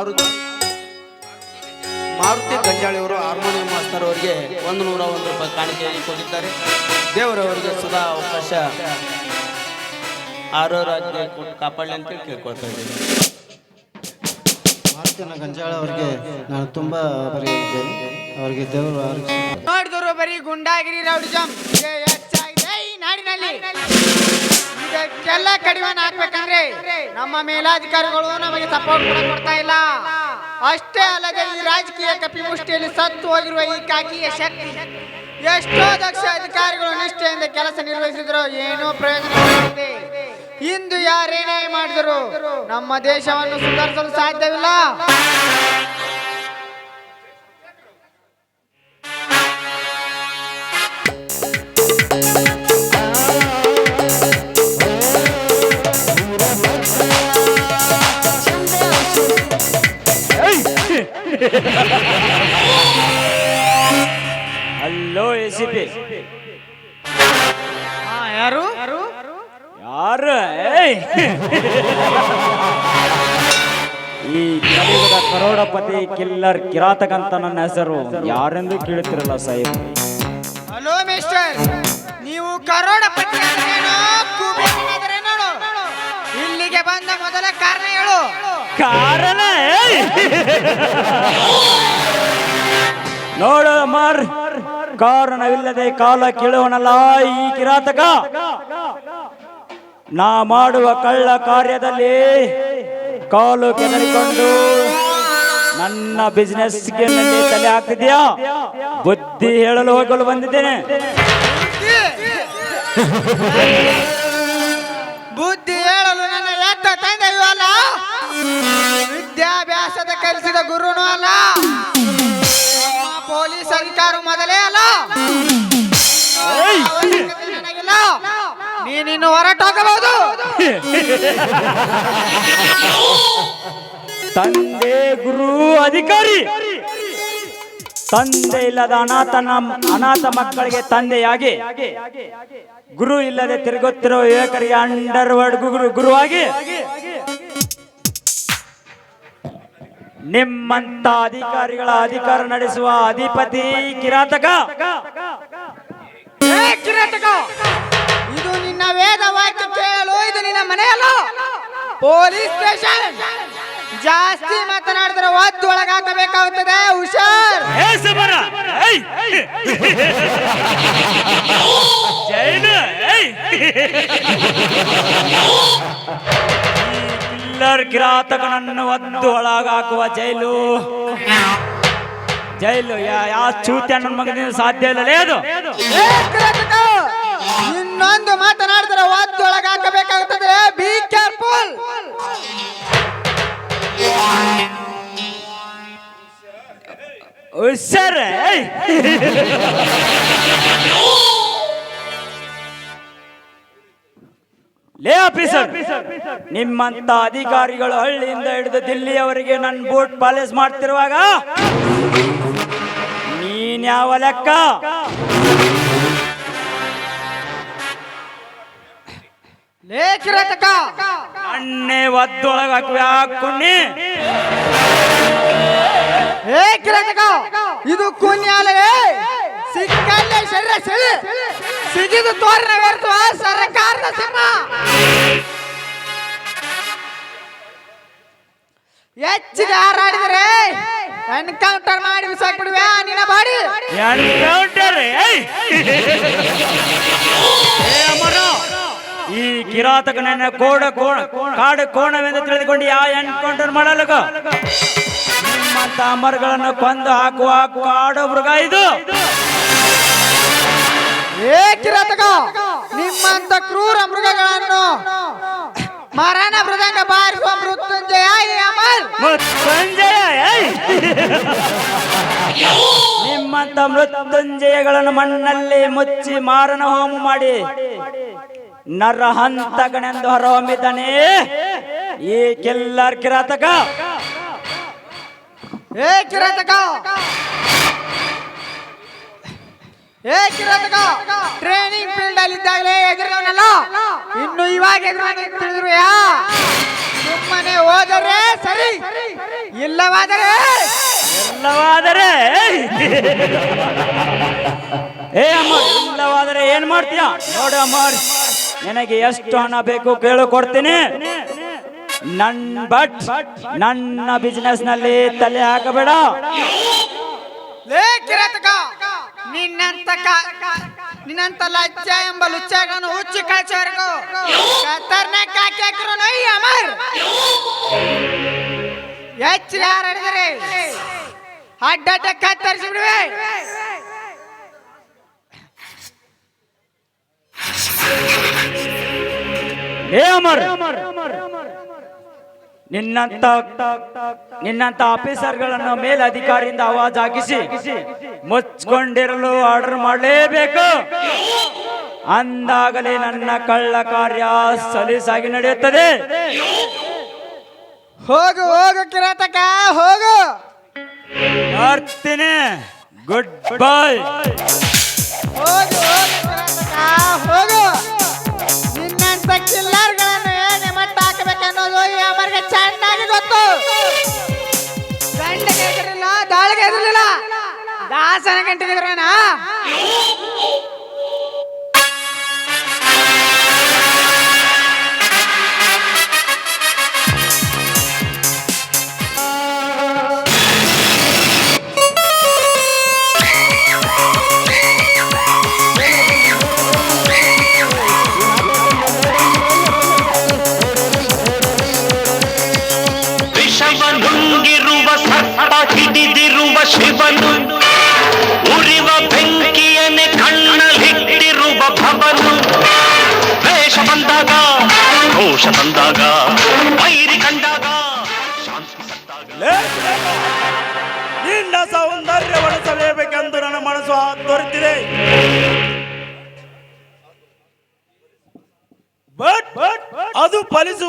ಮಾರುತಿ ಮಾರುತಿ ಗಂಜಾಳಿಯವರು harmonium master ಅವರಿಗೆ ಒಂದು ನೂರ ಒಂದು ರೂಪಾಯಿ ಕಾಣಿಕೆಯನ್ನು ಕೊಟ್ಟಿದ್ದಾರೆ. ದೇವರವರಿಗೆ ಸದಾ ಅವಕಾಶ ಆರೋಗ್ಯ ಕೊಟ್ಟು ಕಾಪಾಡಲಿ ಅಂತ ಕೇಳ್ಕೊಳ್ತಾ ಇದ್ದೀನಿ. ಮಾರುತಿನ ಗಂಜಾಳ ಅವರಿಗೆ ನಾನು ತುಂಬ ಬರೆಯಿದ್ದೇನೆ ಅವರಿಗೆ ದೇವರು ಆರೋಗ್ಯ ನೋಡಿದ್ರು ಬರೀ ಗುಂಡಾಗಿರಿ ರೌಡಿಜಂ ಇದಕ್ಕೆಲ್ಲ ಕಡಿವಾಣ ಹಾಕ್ಬೇಕಂದ್ರೆ ನಮ್ಮ ಮೇಲಾಧಿಕಾರಿಗಳು ನಮಗೆ ಸಪೋರ್ಟ್ ಕೂಡ ಕೊಡ್ತಾ ಇಲ್ಲ. ಅಷ್ಟೇ ಅಲ್ಲದೆ ಈ ರಾಜಕೀಯ ಕಪಿಮುಷ್ಟಿಯಲ್ಲಿ ಸತ್ತು ಹೋಗಿರುವ ಈ ಕಾಕಿಯ ಶಕ್ತಿ, ಎಷ್ಟೋ ದಕ್ಷ ಅಧಿಕಾರಿಗಳು ನಿಷ್ಠೆಯಿಂದ ಕೆಲಸ ನಿರ್ವಹಿಸಿದ್ರು, ಏನೂ ಪ್ರಯೋಜನ ಇಂದು ಯಾರೇನೇ ಮಾಡಿದ್ರು ನಮ್ಮ ದೇಶವನ್ನು ಸುಧಾರಿಸಲು ಸಾಧ್ಯವಿಲ್ಲ. ಹಲೋ ಎ ಸಿ ಪಿ ಯಾರು? ಯಾರು! ಈ ಕಲಿಯುಗದ ಕರೋಡಪತಿ ಕಿಲ್ಲರ್ ಕಿರಾತಕ ಅಂತ ನನ್ನ ಹೆಸರು. ಯಾರೆಂದು ಕೇಳುತ್ತಿರಲ್ಲ ಸಾಹೇಬ್? ಹಲೋ ಮಿಸ್ಟರ್ ನೀವು ಕರೋಡಪತಿ ಕುಬೇರನಾದರೇನೋ ಇಲ್ಲಿಗೆ ಬಂದ ಮೊದಲ ಕಾರಣ ಹೇಳು. ಕಾರಣ! ನೋಡು ಮಾರ್ ಕಾರಣವಿಲ್ಲದೆ ಕಾಲ ಕೇಳೋಣಲ್ಲ ಈ ಕಿರಾತಕ. ನಾ ಮಾಡುವ ಕಳ್ಳ ಕಾರ್ಯದಲ್ಲಿ ಕಾಲು ಕೆದರಿಕೊಂಡು ನನ್ನ ಬಿಸ್ನೆಸ್ಗೆ ನಲ್ಲಿ ತಲೆ ಹಾಕ್ತಿದ್ಯಾ? ಬುದ್ಧಿ ಹೇಳಲು ಹೋಗಲು ಬಂದಿದ್ದೇನೆ. ಬುದ್ಧಿ. ತಂದೆಯೂ ಅಲ್ಲ ವಿದ್ಯಾಭ್ಯಾಸದ ಕಲಿಸಿದ ಗುರುನೂ ಅಲ್ಲ. ಪೊಲೀಸ್ ಅಧಿಕಾರ ಮೊದಲೇ ಅಲ್ಲ. ನನಗಿಲ್ಲ ನೀನಿನ್ನು ಹೊರಟೋಗಬಹುದು. ತಂದೆ ಗುರು ಅಧಿಕಾರಿ. ತಂದೆ ಇಲ್ಲದ ಅನಾಥನ ಅನಾಥ ಮಕ್ಕಳಿಗೆ ತಂದೆಯಾಗಿ. ಗುರು ಇಲ್ಲದೆ ತಿರುಗುತ್ತಿರೋ ಯುವಕರಿಗೆ ಅಂಡರ್ ವರ್ಡ್ ಗುರು ಗುರುವಾಗಿ ನಿಮ್ಮಂತ ಅಧಿಕಾರಿಗಳ ಅಧಿಕಾರ ನಡೆಸುವ ಅಧಿಪತಿ ಕಿರಾತಕ. ಕಿರಾತಕ! ಇದು ನಿನ್ನ ವೇದ ವಾಕ್ಯ ಕೇಳಲು ಇದು ನಿನ್ನ ಮನೆಯಲ್ಲ. Police station. ಜಾಸ್ತಿ ಮಾತನಾಡಿದ್ರೆ ಒತ್ತು ಒಳಗಾಕಬೇಕಾಗುತ್ತದೆ ಹುಷಾರ್ ಏ ಸಮರ ಏಯ್! ಜೈಲು ಏಯ್! ಈ ಕಿಲ್ಲರ್ ಕಿರಾತಕನನ್ನು ಒದ್ದು ಒಳಗಾಕುವ ಜೈಲು. ಜೈಲು ಯಾ- ಯಾವ ಚೂತಿ ನನ್ನ ಮಗನಿಂದ ಸಾಧ್ಯ ಇಲ್ಲ ಅದು. ಇನ್ನೊಂದು ಮಾತನಾಡಿದ್ರೆ ಒದ್ದು ಒಳಗಾಕಬೇಕಾಗುತ್ತದೆ. ಬಿ ಕೇರ್ಫುಲ್ ಹುಷಾರ ಲೇ ಆಫೀಸರ್ ನಿಮ್ಮಂತ ಅಧಿಕಾರಿಗಳು ಹಳ್ಳಿಯಿಂದ ಹಿಡಿದು ದಿಲ್ಲಿಯವರಿಗೆ ನನ್ನ ಬೋಟ್ ಪಾಲಿಸ್ ಮಾಡ್ತಿರುವಾಗ ನೀನ್ ಯಾವ ಲೆಕ್ಕ? ಅಣ್ಣೆ ಒದ್ದೊಳಗ ಕುಣ್ಣಿ ಏ ಕಿರಾತಕ! ಇದು ಕುನ್ಯಾಲವೇ ಸಿಕ್ಕಲ್ಲೇ ಶರೀರ ಸೆಳೆ. ಸಿಗಿದು ತೋರಣ ಸರ್ಕಾರದ ಸಿಂಹ. ಹೆಚ್ಚಿಗೆ ಹಾರಾಡಿದ್ರೆ ಎನ್ಕೌಂಟರ್ ಮಾಡಿ ಬಿಸಾಕ್ಬಿಡುವೆ ನಿನ್ನ ಬಾಡಿ. ಎನ್ಕೌಂಟರ್ ಈ ಕಿರಾತಕನನ್ನ ಕೋಡ ಕೋಣ, ಕಾಡು ಕೋಣವೆಂದು ತಿಳಿದುಕೊಂಡು ಯಾವ ಎನ್ಕೌಂಟರ್ ಮಾಡಲಕ ನಿಮ್ಮಂತ ಅಮರಗಳನ್ನು ಕೊಂದು ಹಾಕುವ ಕಾಡು ಮೃಗ ಇದು. ಏ ಕಿರಾತಕ ನಿಮ್ಮಂತ ಕ್ರೂರ ಮೃಗಗಳನ್ನು ಮರಣ ಮೃದಂಗ ಬಾರಿಸುವ ಮೃತ್ಯುಂಜಯ ಮೃತ್ಯುಂಜಯ! ನಿಮ್ಮಂತ ಮೃತ್ಯುಂಜಯಗಳನ್ನು ಮಣ್ಣಲ್ಲಿ ಮುಚ್ಚಿ ಮಾರಣ ಹೋಮ ಮಾಡಿ ನರ ಹಂತಕನೆಂದು ಹೊರಹೊಮ್ಮಿದ್ದಾನೆ. ಈ ಕೆಲ್ಲರ್ ಕಿರಾತಕ. ಏ ಕಿರಾತಕ ಏ ಕಿರಾತಕ ಟ್ರೈನಿಂಗ್ ಫೀಲ್ಡ್ ಅಲ್ಲಿ ಇದ್ದಾಗಲೇ ಎದುರವನಲ್ಲ ಇನ್ನು ಇವಾಗ ಎದುರು ಯಾ? ಸುಮ್ಮನೆ ಹೋದರೆ ಸರಿ ಇಲ್ಲವಾದರೆ ಇಲ್ಲವಾದರೆ ಏ ಅಮ್ಮ ಇಲ್ಲವಾದರೆ ಏನ್ ಮಾಡ್ತೀಯ? ನೋಡು ಅಮ್ಮ ನಿನಗೆ ಎಷ್ಟು ಹಣ ಬೇಕು ಕೇಳು ಕೊಡ್ತೀನಿ. ನನ್ ಬಟ್ ನನ್ನ ಬಿಸ್ನೆಸ್ನಲ್ಲಿ ತಲೆ ಹಾಕಬೇಡ. ಲೇ ಕಿರಾತಕ ನಿನ್ನಂತ ನಿನ್ನಂತ ಲಜ್ಜ ಎಂಬ ಲುಚ್ಚಾಗನು ಹುಚ್ಚಿ ಕಳ್ಸೋವರೆಗೂ. ಖತರ್ನಾಕ್ ಹಾಕಿ ಹಾಕಿರೋ ನೈ ಅಮರ್. ಎಚ್ಚರ ಯಾರು ಹಿಡಿದರೆ ಅಡ್ಡಡ್ಡ ಕತ್ತರಿಸಿ ಬಿಡುವೆ. ಏ ಅಮರ್. ನಿನ್ನಂತ ನಿನ್ನಂತ ಆಫೀಸರ್ಗಳನ್ನು ಮೇಲಧಿಕಾರಿಯಿಂದ ಆವಾಜ್ ಹಾಕಿಸಿ ಮುಚ್ಕೊಂಡಿರಲು ಆರ್ಡರ್ ಮಾಡಲೇಬೇಕು. ಅಂದಾಗಲೇ ನನ್ನ ಕಳ್ಳ ಕಾರ್ಯ ಸಲೀಸಾಗಿ ನಡೆಯುತ್ತದೆ. ಹೋಗು ಹೋಗು ಕಿರಾತಕ ಹೋಗು. ಬರ್ತೀನಿ ಗುಡ್ ಬೈ ಹೋಗು ಹೋಗು ಕಿರಾತಕ ಹೋಗು. ಗಂಡಗೆ ಎದುರಿಲ್ಲ ದಾಳಿಗೆ ಎದುರಿಲ್ಲ. ದಾಸನ ಗಂಟೆಗೆ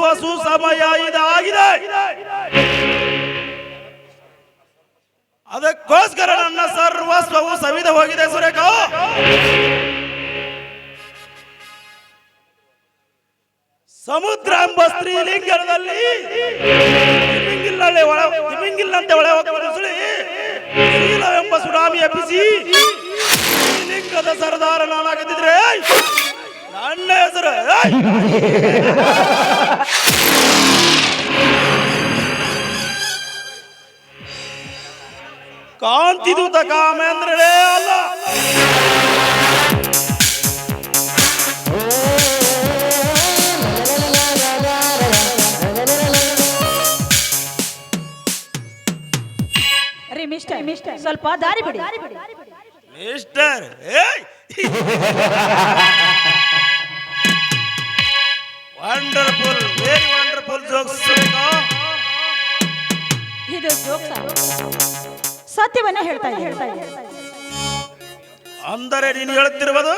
ಫಲಿಸುವ ಸುಸಮಯ ಇದಾಗಿದೆ. ಅದಕ್ಕೋಸ್ಕರ ನನ್ನ ಸರ್ವಸ್ವವು ಸವಿದ ಹೋಗಿದೆ ಸುರೇಖ. ಸಮುದ್ರ ಎಂಬ ಸ್ತ್ರೀಲಿಂಗದಲ್ಲಿ ಒಳ ತಿಮಿಂಗಿಲ್ಲಂತೆ ಒಳ ಸುಳಿ. ಎಂಬ ಸುನಾಮಿ ಎಬ್ಬಿಸಿ ಲಿಂಗದ ಸರದಾರ ನಾನಾಗದಿದ್ರೆ ನನ್ನ ಹೆಸರು! ಕಾಂತಿದೂತ ಕಾಮೇಂದ್ರನೇ ಅಲ್ಲ. ರೀ ಮಿಸ್ಟರ್ ಮಿಸ್ಟರ್ ಸ್ವಲ್ಪ ದಾರಿ ಬಿಡಿ. ಮಿಸ್ಟರ್ ಏಯ್! ವಂಡರ್ಫುಲ್ ವೆರಿ ವಂಡರ್ಫುಲ್ ಜೋಕ್ಸ್ ಇದು ಜೋಕ್ಸ್ ಸತ್ಯವನ್ನ ಹೇಳ್ತಾ ಹೇಳ್ತಾ ಇದೆ ಅಂದರೆ ನೀನು ಹೇಳುತ್ತಿರುವುದು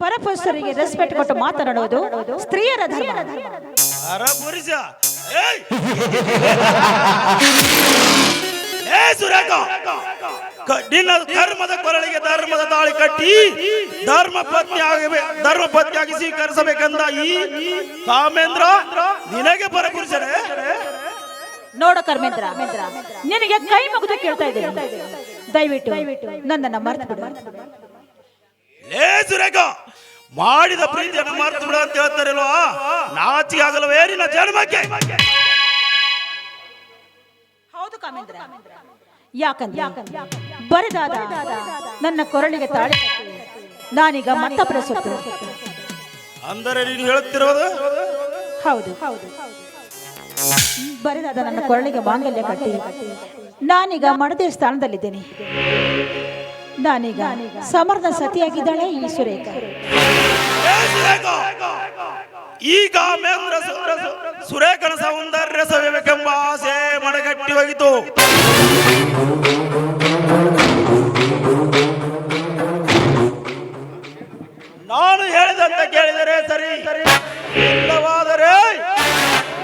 ಪರಪುರುಷರಿಗೆ ರೆಸ್ಪೆಕ್ಟ್ ಕೊಟ್ಟು ಮಾತನಾಡುವುದು ಸ್ತ್ರೀಯರ ಧರ್ಮ. ಅರ ಪುರುಷ ಏಯ್! ಏ ಸುರೇಖ ಕ- ನಿನ್ನ ಧರ್ಮದ ಕೊರಳಿಗೆ ಧರ್ಮದ ತಾಳಿ ಕಟ್ಟಿ ಧರ್ಮ ಪತ್ನಿ ಆಗಬೇಕು ಧರ್ಮ ಪತ್ನಿಯಾಗಿ ಸ್ವೀಕರಿಸಬೇಕಂತ ಈ ಕಾಮೇಂದ್ರ ನಿನಗೆ ಪರಪುರುಷರೇ ನೋಡ ಕರ್ಮೇಂದ್ರ ನಿನಗೆ ಕೈ ಮುಗಿದು ಕೇಳ್ತಾ ಇದ್ದೇನೆ. ದಯವಿಟ್ಟು ನನ್ನನ್ನ ಮರ್ತು ಬಿಡು ಸುರೇಖ ಮಾಡಿದ ಪ್ರೀತಿಯನ್ನು ಮರ್ತು ಬಿಡು ಅಂತ ಹೇಳ್ತಾರಲ್ವಾ? ನಾಚಿಗೆ ನಾಚಿ ನಿನ್ನ ಜನ್ಮಕ್ಕೆ. ಕಾಮೇಂದ್ರ? ಯಾಕಂದ್ರೆ ಬರಿದಾದ ನನ್ನ ಕೊರಳಿಗೆ ತಾಳಿ ನಾನೀಗ ಮತ್ತೊಬ್ಬರ ಸುತ್ತು ಅಂದರೆ ನೀನು ಹೇಳುತ್ತಿರೋದು ಹೌದು. ಹೌದು ಬರಿದಾದ ನನ್ನ ಕೊರಳಿಗೆ ಮಾಂಗಲ್ಯ ಕಟ್ಟಿ. ನಾನೀಗ ಮಡದೇ ಸ್ಥಾನದಲ್ಲಿದ್ದೇನೆ. ನಾನೀಗ ಸಮರ್ಥ ಸತಿಯಾಗಿದ್ದಾಳೆ ಈ ಸುರೇಖ. ಈಗ ಮೇಂದ್ರ ಸುರೇಖನ ಸೌಂದರ್ಯ ಸವಿಬೇಕೆಂಬ ಆಸೆ ಮಡಗಟ್ಟಿ ಹೋಯಿತು. ನಾನು ಹೇಳಿದಂತ ಕೇಳಿದರೆ ಸರಿ. ಇಲ್ಲವಾದರೆ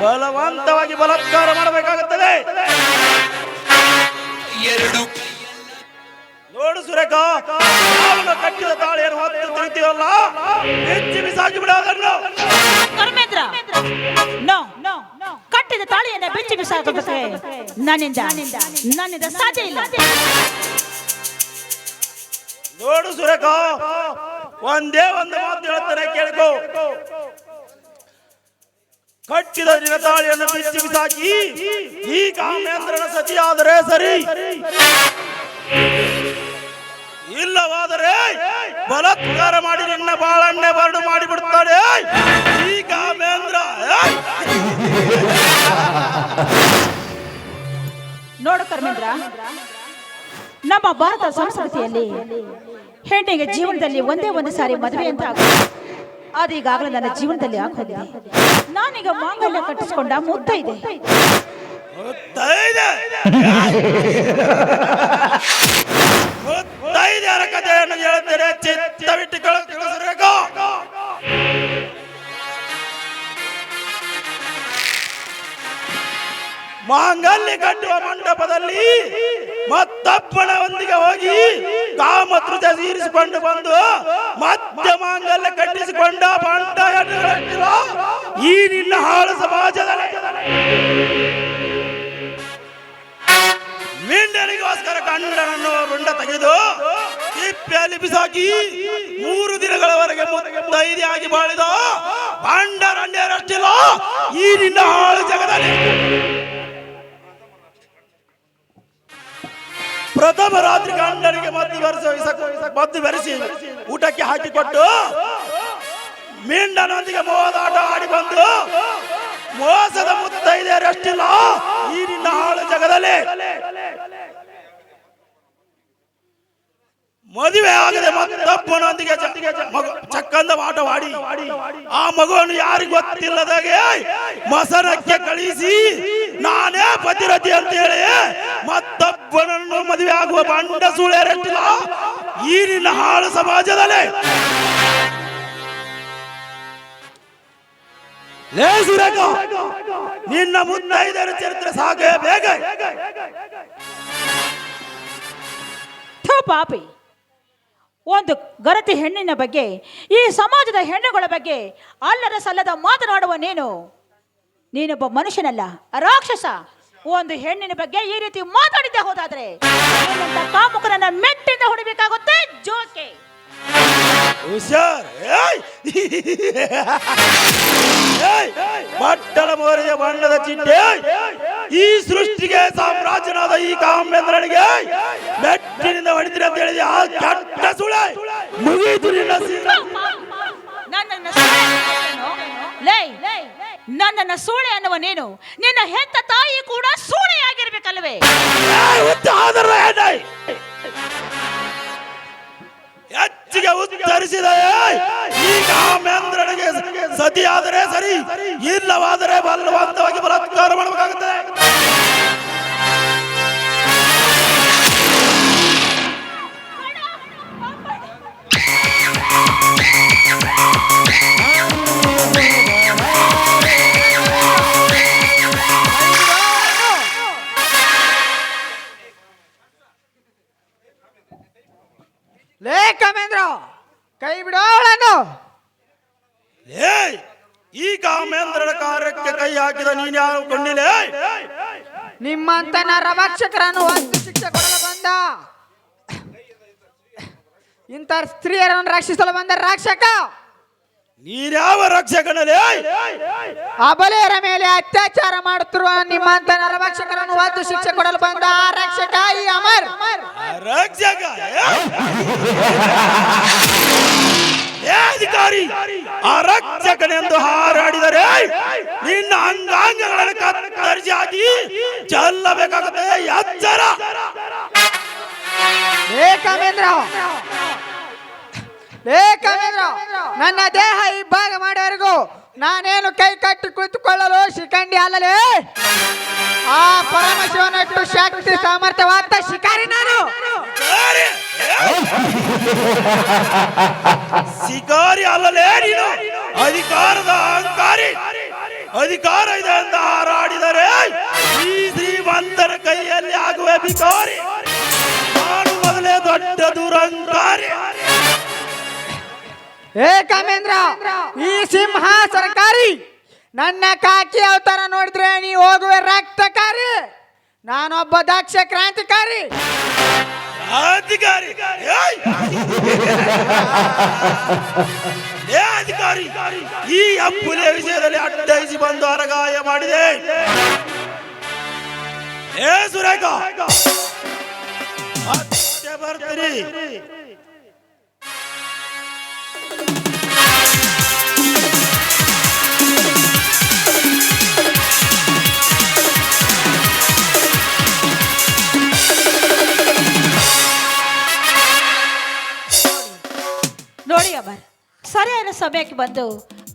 ಬಲವಂತವಾಗಿ ಬಲತ್ಕಾರ ಮಾಡಬೇಕಾಗುತ್ತದೆ. ಎರಡು. ನೋಡು ಸುರೇಖ ಕಟ್ಟಿದ ತಾಳಿಯನ್ನು ಹೊತ್ತು ತಿರುತ್ತೀವಲ್ಲ ಹೆಚ್ಚು ಬಿಸಾಕಿ ಬಿಡ ಅದನ್ನು. ಧರ್ಮೇಂದ್ರ ನೋ, ಕಟ್ಟಿದ ತಾಳಿಯನ್ನ ಬೆಚ್ಚಿ ಬಿಸಾಕೋದಕ್ಕೆ ನನ್ನಿಂದ ನನ್ನಿಂದ ಸಾಧ್ಯ ಇಲ್ಲ. ನೋಡು ಸುರೇಖ, ಒಂದೇ ಒಂದು ಮಾತು ಹೇಳ್ತಾರೆ ಕೇಳ್ಕೋ. ಕಟ್ಟಿದ ನಿನ್ನ ತಾಳಿಯನ್ನು ಬಿಚ್ಚಿ ಬಿಸಾಕಿ ಈ ಕಾಮೇಂದ್ರನ ಸತಿಯಾದರೆ ಸರಿ. ಇಲ್ಲವಾದರೆ ಬಲಾತ್ಕಾರ ಮಾಡಿ ನಿನ್ನ ಬಾಳನ್ನೇ ಬರಡು ಮಾಡಿಬಿಡ್ತಾರೆ ಈ ಕಾಮೇಂದ್ರ! ನೋಡು ಕರ್ಮೇಂದ್ರ ನಮ್ಮ ಭಾರತ ಸಂಸ್ಕೃತಿಯಲ್ಲಿ ಹೆಣ್ಣಿಗೆ ಜೀವನದಲ್ಲಿ ಒಂದೇ ಒಂದು ಸಾರಿ ಮದುವೆ ಅಂತ ಅದು ಈಗಾಗಲೇ ನನ್ನ ಜೀವನದಲ್ಲಿ ಆಗೋದಿದೆ ನಾನೀಗ ಮಾಂಗಲ್ಯ ಕಟ್ಟಿಸಿಕೊಂಡ ಮುತ್ತ ಇದೆ. ಮುತ್ತೈದೆಯರ ಕಥೆಯನ್ನು ಹೇಳ್ತೇನೆ ಚಿತ್ತವಿಟ್ಟು ತಿಳಿಸಬೇಕು ಮಾಂಗಲ್ಯ ಕಟ್ಟುವ ಮಂಟಪದಲ್ಲಿ ಮತ್ತಪ್ಪಣವೊಂದಿಗೆ ಹೋಗಿ ಕಾಮತೃತ ತೀರಿಸಿಕೊಂಡು ಬಂದು ಮತ್ತೆ ಮಾಂಗಲ್ಯ ಕಟ್ಟಿಸಿಕೊಂಡ ಹೆಣ್ಣುಗಳಂತಿಲ್ಲ ಈ ನಿನ್ನ ಹಾಳು ಸಮಾಜದಲ್ಲಿ. ಮೀಂಡನಿಗೋಸ್ಕರ ಕಂಡನನ್ನು ರುಂಡ ತೆಗೆದು ತಿಪ್ಪೆಯಲ್ಲಿ ಬಿಸಾಕಿ ಮೂರು ದಿನಗಳವರೆಗೆ ಮುತ್ತೈದೆಯಾಗಿ ಬಾಳಿದ ಬಂಡರಣ್ಯರಷ್ಟಿಲ್ಲ ಈ ನಿನ್ನ ಹಾಳು ಜಗದಲ್ಲಿ. ಪ್ರಥಮ ರಾತ್ರಿ ಗಂಡನಿಗೆ ಮದ್ದು ಬೆರೆಸಿ ಮದ್ದು ಬೆರೆಸಿ ಊಟಕ್ಕೆ ಹಾಕಿಕೊಟ್ಟು ಮೀಂಡನೊಂದಿಗೆ ಮೋದಾಟ ಆಡಿ ಬಂದು ಮೋಸದ ಮುತ್ತೈದೆಯರಷ್ಟಿಲ್ಲ ಈ ನಿನ್ನ ಹಾಳು ಜಗದಲ್ಲಿ. ಮದುವೆ ಆಗದೆ ಮತ್ತಪ್ಪನೊಂದಿಗೆ ಚಕ್ಕಂದ ಆಟವಾಡಿ ಆ ಮಗುವನ್ನು ಯಾರಿಗೂ ಗೊತ್ತಿಲ್ಲದಾಗೆ ಮಸರಕ್ಕೆ ಕಳಿಸಿ, ನಾನೇ ಪತಿರತಿ ಅಂತ ಹೇಳಿ ಮತ್ತೊಬ್ಬನನ್ನು ಮದುವೆ ಆಗುವ ಬಂಡ ಸುಳ್ಳೆರಟ್ಟಿಲ್ಲ ಈ ನಿನ್ನ ಹಾಳು ಸಮಾಜದಲ್ಲಿ. ಲೇ ಸುರೇಖ ನಿನ್ನ ಮುನ್ನೈದರ ಚರಿತ್ರೆ ಸಾಗೆ ಬೇಗ. ಪಾಪಿ. ಒಂದು ಗರತಿ ಹೆಣ್ಣಿನ ಬಗ್ಗೆ, ಈ ಸಮಾಜದ ಹೆಣ್ಣುಗಳ ಬಗ್ಗೆ ಅಲ್ಲದ ಸಲ್ಲದ ಮಾತನಾಡುವ ನೀನು. ನೀನೊಬ್ಬ ಮನುಷ್ಯನಲ್ಲ, ರಾಕ್ಷಸ. ಒಂದು ಹೆಣ್ಣಿನ ಬಗ್ಗೆ ಈ ರೀತಿ ಮಾತಾಡಿದ್ದೆ ಹೋದಾದ್ರೆ ಕಾಮುಕನನ್ನ ಮೆಟ್ಟಿಂದ ಹೊಡಿಬೇಕಾಗುತ್ತೆ ಜೋಕೆ. ಹುಷಾರ್! ಬಟ್ಟಲ ಮೋರಿಯ ಬಣ್ಣದ ಚಿಟ್ಟೆ. ಈ ಸೃಷ್ಟಿಗೆ ಸಾಮ್ರಾಜ್ಯನಾದ ಈ ಕಾಮೇಂದ್ರನಿಗೆ ಮೆಟ್ಟಿನಿಂದ ಹೊಡಿತೀರಿ ಅಂತ ಹೇಳಿದೆ. ಆ ಕೆಟ್ಟ ಸುಳೆ. ಮುಗಿದು ನಿನ್ನ ನನ್ನನ್ನ ಸೂಳೆ ಅನ್ನುವ ನೀನು. ನಿನ್ನ ಹೆತ್ತ ತಾಯಿ ಕೂಡ ಸೂಳೆಯಾಗಿರ್ಬೇಕಲ್ವೇ? ಹೆಚ್ಚಿಗೆ ಉತ್ತರಿಸಿದ ಏಯ್! ಈ ಕಾಮೇಂದ್ರನಿಗೆ ಸತಿಯಾದರೆ ಸರಿ ಇಲ್ಲವಾದರೆ ಬಲವಂತವಾಗಿ ಬಲಾತ್ಕಾರ ಮಾಡಬೇಕಾಗುತ್ತದೆ ನಿಮ್ಮಂತ ನರಭಕ್ಷಕರನ್ನು ವಸ್ತು ಶಿಕ್ಷೆ ಕೊಡಲು ಬಂದ. ಇಂಥ ಸ್ತ್ರೀಯರನ್ನು ರಕ್ಷಿಸಲು ಬಂದ ರಕ್ಷಕ. ನೀರ್ಯಾವ ರಕ್ಷಕನಲ್ಲಿ? ಅಬಲೆಯರ ಮೇಲೆ ಅತ್ಯಾಚಾರ ಮಾಡುತ್ತಿರುವ ನಿಮ್ಮಂತ ನರಭಕ್ಷಕರನ್ನು ಒಂದು ಶಿಕ್ಷೆ ಕೊಡಲು ಬಂದ ಆ ರಕ್ಷಕ ಈ ಅಮರ್. ರಕ್ಷಕ! ಏ ಅಧಿಕಾರಿ ಅರಕ್ಷಕನೆಂದು ರಕ್ಷಕನೆಂದು ಹಾರಾಡಿದರೆ ನಿನ್ನ ಅಂಗಾಂಗಗಳನ್ನು ಕತ್ತರಿಸಿ ಹಾಕಿ ಚೆಲ್ಲಬೇಕಾಗುತ್ತೆ. ಎಚ್ಚರ. ಕಮೇಂದ್ರ. ಕಮೇಂದ್ರ. ನನ್ನ ದೇಹ ಇಬ್ಬಾಗ ಮಾಡೋವರೆಗೂ ನಾನೇನು ಕೈ ಕಟ್ಟಿ ಕುಳಿತುಕೊಳ್ಳಲು ಶಿಖಂಡಿ ಅಲ್ಲಲೇ? ಆ ಪರಮಶಿವನಟ್ಟು ಶಕ್ತಿ ಸಾಮರ್ಥ್ಯವಾದ ಶಿಕಾರಿ ನಾನು. ಶಿಕಾರಿ ಅಲ್ಲಲೇ ನೀನು. ಅಧಿಕಾರದ ಅಹಂಕಾರಿ. ಅಧಿಕಾರ ಇದೆ ಅಂತ ಹಾರಾಡಿದರೆ ಈ ಶ್ರೀಮಂತರ ಕೈಯಲ್ಲಿ ಆಗುವ ಬಿಕಾರಿ. ನಾನು ಮೊದಲೇ ದೊಡ್ಡ ದುರಂಕಾರಿ. ಏ ಕಾಮೇಂದ್ರ, ಈ ಸಿಂಹ ಸರ್ಕಾರಿ, ನನ್ನ ಕಾಕಿ ಅವತಾರ ನೋಡಿದ್ರೆ ನೀ ಹೋಗುವೆ ರಕ್ತಕಾರಿ. ನಾನೊಬ್ಬ ದಕ್ಷ ಕ್ರಾಂತಿಕಾರಿ. ಅಧಿಕಾರಿ! ಏ ಅಧಿಕಾರಿ ಈ ಅಪ್ಪುಲೆ ವಿಷಯದಲ್ಲಿ ಅಡ್ಡಾಯಿಸಿ ಬಂದು ಅರಗಾಯ ಮಾಡಿದೆ. ಏ ಸುರೇಖ ಬರ್ತೀರಿ. ಸರಿಯಾದ ಸಮಯಕ್ಕೆ ಬಂದು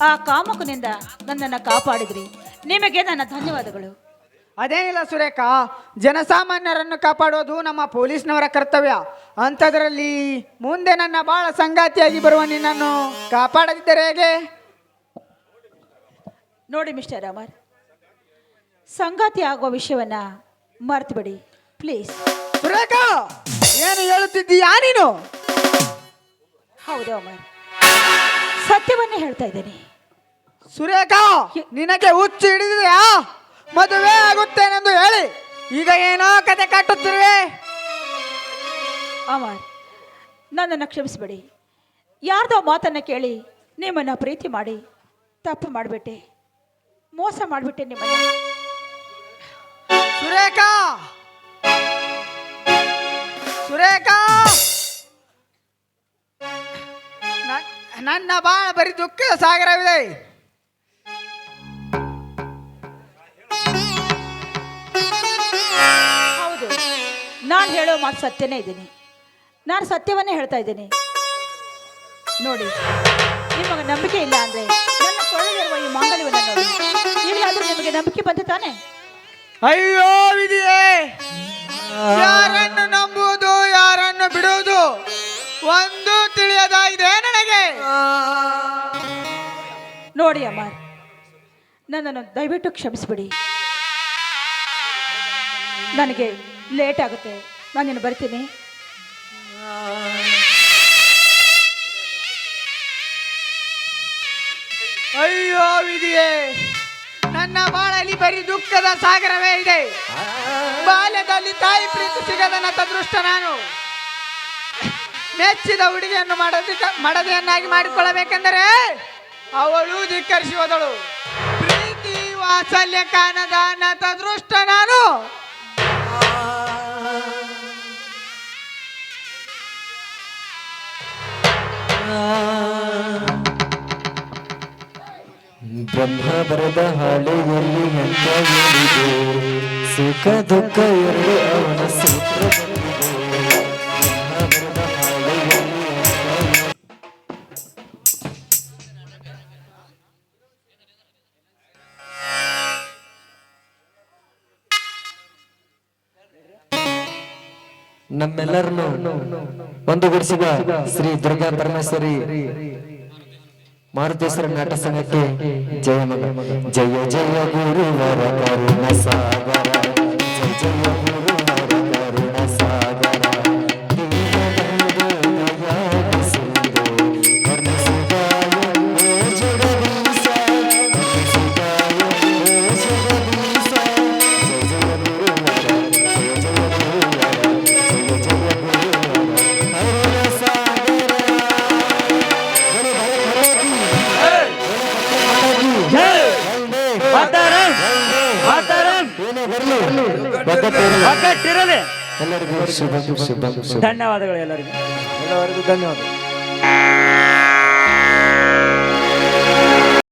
ಆ ಕಾಮಕನಿಂದ ನನ್ನನ್ನು ಕಾಪಾಡಿದ್ರಿ. ನಿಮಗೆ ನನ್ನ ಧನ್ಯವಾದಗಳು. ಅದೇನಿಲ್ಲ ಸುರೇಖ ಜನಸಾಮಾನ್ಯರನ್ನು ಕಾಪಾಡೋದು ನಮ್ಮ ಪೊಲೀಸ್ನವರ ಕರ್ತವ್ಯ. ಅಂಥದ್ರಲ್ಲಿ ಮುಂದೆ ನನ್ನ ಬಾಳ ಸಂಗಾತಿಯಾಗಿ ಬರುವ ನಿನ್ನನ್ನು ಕಾಪಾಡದಿದ್ದರೆ ಹೇಗೆ? ನೋಡಿ ಮಿಸ್ಟರ್ ಅಮರ್ ಸಂಗಾತಿ ಆಗುವ ವಿಷಯವನ್ನ ಮರ್ತುಬಿಡಿ ಪ್ಲೀಸ್. ಸುರೇಖ ಏನು ಹೇಳುತ್ತಿದ್ದೀಯಾ ನೀನು? ಹೌದು ಅಮರ್ ಸತ್ಯವನ್ನೇ ಹೇಳ್ತಾ ಇದ್ದೀನಿ. ಸುರೇಖ ನಿನಗೆ ಹುಚ್ಚು ಹಿಡಿದಿದೆಯಾ? ಮದುವೆ ಆಗುತ್ತೇನೆಂದು ಹೇಳಿ. ಈಗ ಏನೋ ಕತೆ ಕಟ್ಟುತ್ತಿರುವೆ ಅಮರ್ ನನ್ನನ್ನು ಕ್ಷಮಿಸಬೇಡಿ. ಯಾರ್ದೋ ಮಾತನ್ನು ಕೇಳಿ ನಿಮ್ಮನ್ನು ಪ್ರೀತಿ ಮಾಡಿ ತಪ್ಪು ಮಾಡಿಬಿಟ್ಟೆ. ಮೋಸ ಮಾಡಿಬಿಟ್ಟೆ ನಿಮ್ಮನ್ನು. ಸುರೇಖಾ! ಸುರೇಖ! ನನ್ನ ಬಾಳ ಬರೀ ದುಃಖದ ಸಾಗರವಿದೆ. ಹೌದು. ನಾನು ಹೇಳೋ ಮಾತು ಸತ್ಯನೇ ಇದ್ದೀನಿ. ನಾನು ಸತ್ಯವನ್ನೇ ಹೇಳ್ತಾ ಇದ್ದೀನಿ. ನೋಡಿ ನಿಮಗೆ ನಂಬಿಕೆ ಇಲ್ಲ ಅಂದ್ರೆ ನನ್ನ ಕೊಳಗಿರುವ ಈ ಮಾಂಗಲ್ಯವನ್ನು ನೋಡಿ. ಈಗಲಾದ್ರೂ ನಿಮಗೆ ನಂಬಿಕೆ ಬಂತು ತಾನೆ? ಅಯ್ಯೋ ವಿಧಿಯೇ! ಯಾರನ್ನು ನಂಬುವುದು ಯಾರನ್ನು ಬಿಡುವುದು? ಒಂದು ತಿಳಿಯದಾಗಿದೆ ನನಗೆ. ನೋಡಿ ಅಮ್ಮ ನನ್ನನ್ನು ದಯವಿಟ್ಟು ಕ್ಷಮಿಸ್ಬಿಡಿ. ನನಗೆ ಲೇಟ್ ಆಗುತ್ತೆ ನಾನು ಇನ್ನು ಬರ್ತೀನಿ. ಅಯ್ಯೋ ಇದೆಯೇ ನನ್ನ ಬಾಳಲ್ಲಿ ಬರೀ ದುಃಖದ ಸಾಗರವೇ ಇದೆ. ಬಾಲ್ಯದಲ್ಲಿ ತಾಯಿ ಪ್ರೀತಿ ಸಿಗದ ತದೃಷ್ಟ ನಾನು. ಮೆಚ್ಚಿದ ಹುಡುಗಿಯನ್ನು ಮಾಡೋದಿಕ್ಕ ಮಡದಿಯನ್ನಾಗಿ ಮಾಡಿಕೊಳ್ಳಬೇಕೆಂದರೆ ಅವಳು ಧಿಕ್ಕರಿಸುವುದಳು. ಪ್ರೀತಿ, ವಾತ್ಸಲ್ಯ ಕಾಣದ ನತದೃಷ್ಟ ನಾನು. ಬ್ರಹ್ಮ ಬರದ ಹಾಳೆಯಲ್ಲಿ ಏನಿದೆ ಸುಖ, ದುಃಖ ಎರಡು ಅವನ ಸೂತ್ರದಲ್ಲಿದೆ ನಮ್ಮೆಲ್ಲರನ್ನು ಒಂದುಗೂಡಿಸಿದ ಶ್ರೀ ದುರ್ಗಾ ಪರಮೇಶ್ವರಿ ಮಾರುತೇಶ್ವರ ನಾಟ ಸಂಘಕ್ಕೆ ಜಯ ಮಗ. ಜಯ ಜಯ ಗುರುವರ ಕರುಣ ಸಾಗರ. ಜಯ ಜಯ ಧನ್ಯವಾದಗಳು ಎಲ್ಲರಿಗೂ. ಎಲ್ಲರಿಗೂ ಧನ್ಯವಾದ